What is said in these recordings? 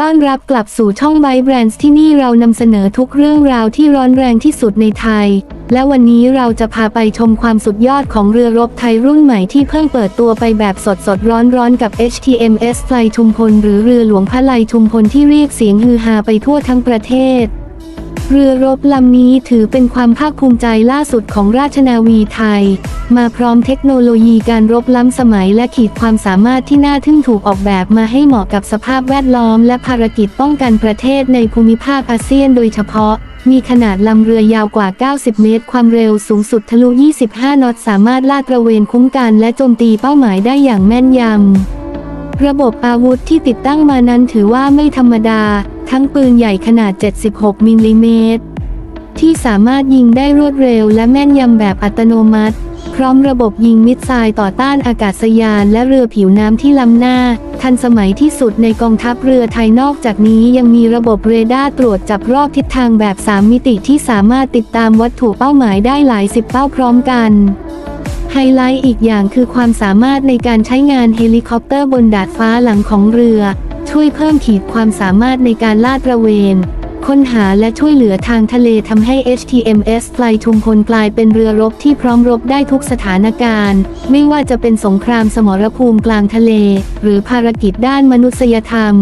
ต้อนรับกลับสู่ช่องไบแบรนด์ที่นี่เรานำเสนอทุกเรื่องราวที่ร้อนแรงที่สุดในไทย และวันนี้เราจะพาไปชมความสุดยอดของเรือรบไทยรุ่นใหม่ที่เพิ่งเปิดตัวไปแบบสดสดร้อนร้อนกับ HTMS ไฟชุมพลหรือเรือหลวงพระไลชุมพลที่เรียกเสียงฮือฮาไปทั่วทั้งประเทศ เรือรบลำนี้ถือเป็นความภาคภูมิใจล่าสุดของราชนาวีไทย มาพร้อมเทคโนโลยีการรบล้ำสมัยและขีดความสามารถที่น่าทึ่งถูกออกแบบมาให้เหมาะกับสภาพแวดล้อมและภารกิจป้องกันประเทศในภูมิภาคอาเซียนโดยเฉพาะมีขนาดลำเรือยาวกว่า 90 เมตร ความเร็วสูงสุดทะลุ 25 นอต สามารถลาดตระเวนคุ้มกันและโจมตีเป้าหมายได้อย่างแม่นยำ ระบบอาวุธที่ติดตั้งมานั้นถือว่าไม่ธรรมดา ทั้งปืนใหญ่ขนาด 76 มิลลิเมตร ที่สามารถยิงได้รวดเร็วและแม่นยำแบบอัตโนมัติ พร้อมระบบยิงมิสไซล์ต่อต้านอากาศยานและเรือผิวน้ำที่ล้ำหน้า ทันสมัยที่สุดในกองทัพเรือไทยนอกจากนี้ยังมีระบบเรดาร์ตรวจจับรอบทิศทางแบบ 3 มิติที่สามารถติดตามวัตถุเป้าหมายได้หลายสิบเป้าพร้อมกันไฮไลท์อีกอย่างคือความสามารถในการใช้งานเฮลิคอปเตอร์บนดาดฟ้าหลังของเรือ ช่วยเพิ่มขีดความสามารถในการลาดตระเวน ค้นหาและช่วยเหลือทางทะเลทำให้ HTMS ไฟชุมพลกลายเป็นเรือรบที่พร้อมรบได้ทุกสถานการณ์ ไม่ว่าจะเป็นสงครามสมรภูมิกลางทะเล หรือภารกิจด้านมนุษยธรรม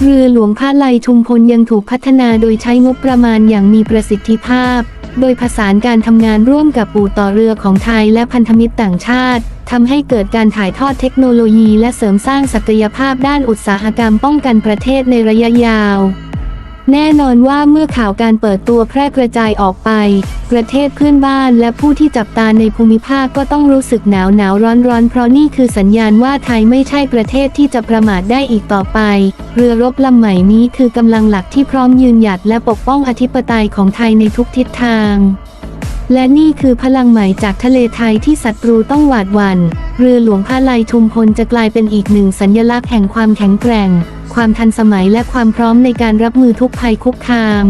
เรือหลวงพระไลชุมพลยังถูกพัฒนาโดยใช้งบประมาณอย่างมีประสิทธิภาพ โดยผสานการทำงานร่วมกับปู่ต่อเรือของไทยและพันธมิตรต่างชาติทำให้เกิดการถ่ายทอดเทคโนโลยีและเสริมสร้างศักยภาพด้านอุตสาหกรรมป้องกันประเทศในระยะยาว แน่นอนว่าเมื่อข่าวการเปิดตัวแพร่กระจายออกไป ประเทศเพื่อนบ้านและผู้ที่จับตาในภูมิภาคก็ต้องรู้สึกหนาวหนาวร้อนร้อนเพราะนี่คือสัญญาณว่าไทยไม่ใช่ประเทศที่จะประมาทได้อีกต่อไป เรือรบลำใหม่นี้คือกำลังหลักที่พร้อมยืนหยัดและปกป้องอธิปไตยของไทยในทุกทิศทางและนี่คือพลังใหม่จากทะเลไทยที่ศัตรูต้องหวาดหวัน่น เรือหลวงพระไลชุมพลจะกลายเป็นอีกหนึ่งสัญลักษณ์แห่งความแข็งแกร่ง ความทันสมัยและความพร้อมในการรับมือทุกภัยคุกคาม